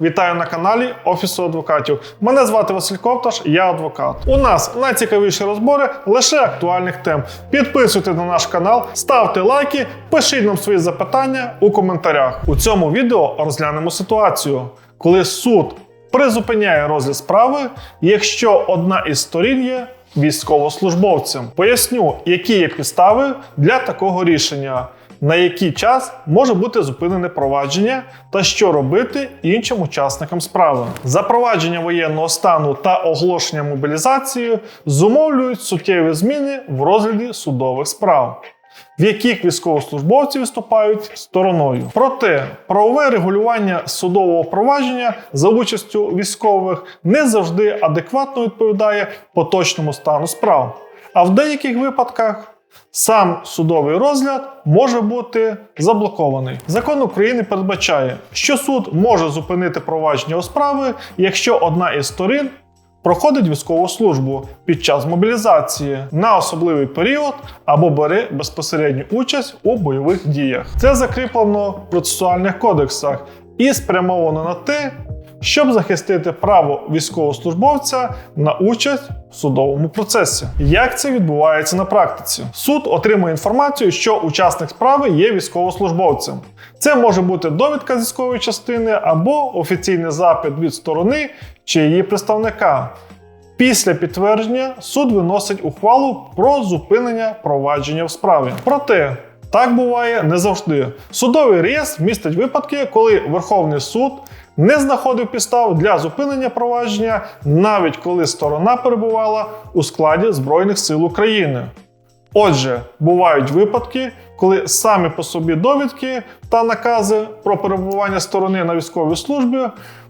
Вітаю на каналі Офісу адвокатів. Мене звати Василь Ковташ, я адвокат. У нас найцікавіші розбори лише актуальних тем. Підписуйте на наш канал, ставте лайки, пишіть нам свої запитання у коментарях. У цьому відео розглянемо ситуацію, коли суд призупиняє розгляд справи, якщо одна із сторін є військовослужбовцем. Поясню, які є підстави для такого рішення. На який час може бути зупинене провадження та що робити іншим учасникам справи. Запровадження воєнного стану та оголошення мобілізації зумовлюють суттєві зміни в розгляді судових справ, в яких військовослужбовці виступають стороною. Проте правове регулювання судового провадження за участю військових не завжди адекватно відповідає поточному стану справ, а в деяких випадках. Сам судовий розгляд може бути заблокований. Закон України передбачає, що суд може зупинити провадження у справи, якщо одна із сторін проходить військову службу під час мобілізації на особливий період або бере безпосередню участь у бойових діях. Це закріплено в процесуальних кодексах і спрямовано на те, щоб захистити право військовослужбовця на участь в судовому процесі. Як це відбувається на практиці? Суд отримує інформацію, що учасник справи є військовослужбовцем. Це може бути довідка з військової частини або офіційний запит від сторони чи її представника. Після підтвердження суд виносить ухвалу про зупинення провадження в справі. Проте так буває не завжди. Судовий реєстр містить випадки, коли Верховний суд не знаходив підстав для зупинення провадження, навіть коли сторона перебувала у складі Збройних сил України. Отже, бувають випадки, коли самі по собі довідки та накази про перебування сторони на військовій службі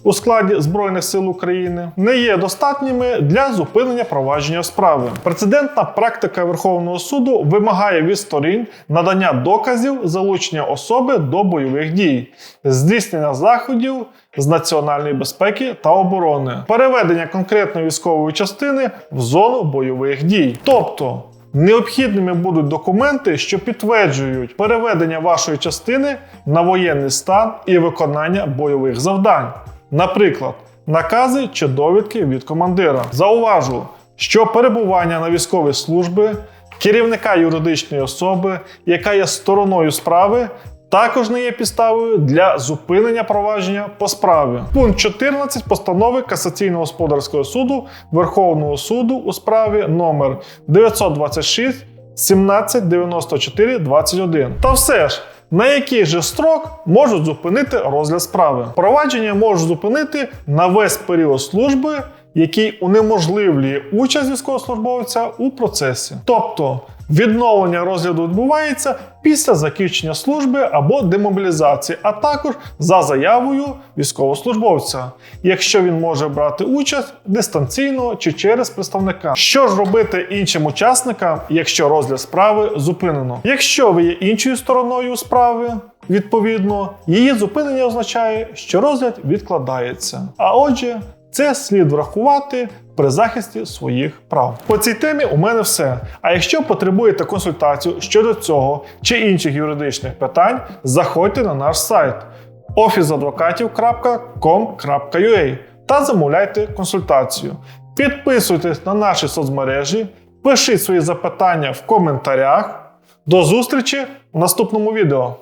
у складі Збройних сил України не є достатніми для зупинення провадження справи. Прецедентна практика Верховного суду вимагає від сторін надання доказів залучення особи до бойових дій, здійснення заходів з національної безпеки та оборони, переведення конкретної військової частини в зону бойових дій. Тобто Необхідними будуть документи, що підтверджують переведення вашої частини на воєнний стан і виконання бойових завдань, наприклад, накази чи довідки від командира. Зауважу, що перебування на військовій службі керівника юридичної особи, яка є стороною справи, також не є підставою для зупинення провадження по справі. Пункт 14 постанови Касаційного господарського суду Верховного суду у справі номер 926 1794 21. Та все ж. На який же строк можуть зупинити розгляд справи? Провадження можуть зупинити на весь період служби, який унеможливлює участь військовослужбовця у процесі. Тобто відновлення розгляду відбувається після закінчення служби або демобілізації, а також за заявою військовослужбовця, якщо він може брати участь дистанційно чи через представника. Що ж робити іншим учасникам, якщо розгляд справи зупинено? Якщо ви є іншою стороною справи, Відповідно, її зупинення означає, що розгляд відкладається. А отже, це слід врахувати при захисті своїх прав. По цій темі у мене все. А якщо потребуєте консультацію щодо цього чи інших юридичних питань, заходьте на наш сайт officeadvokatів.com.ua та замовляйте консультацію. Підписуйтесь на наші соцмережі, пишіть свої запитання в коментарях. До зустрічі в наступному відео.